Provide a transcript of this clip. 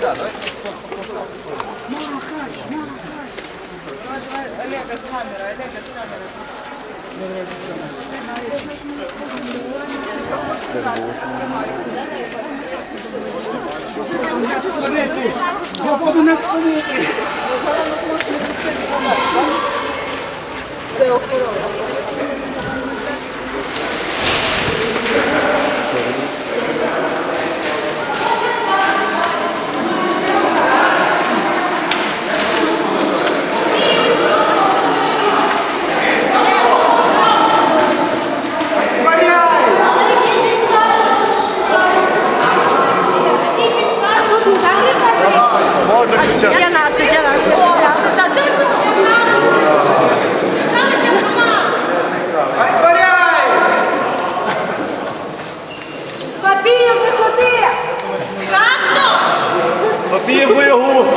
сюда, давай. Махач, махач. Давай, давай, Олега с камеры, Олега с камеры. Я буду нас помити. Це охорона. Попів ви голос.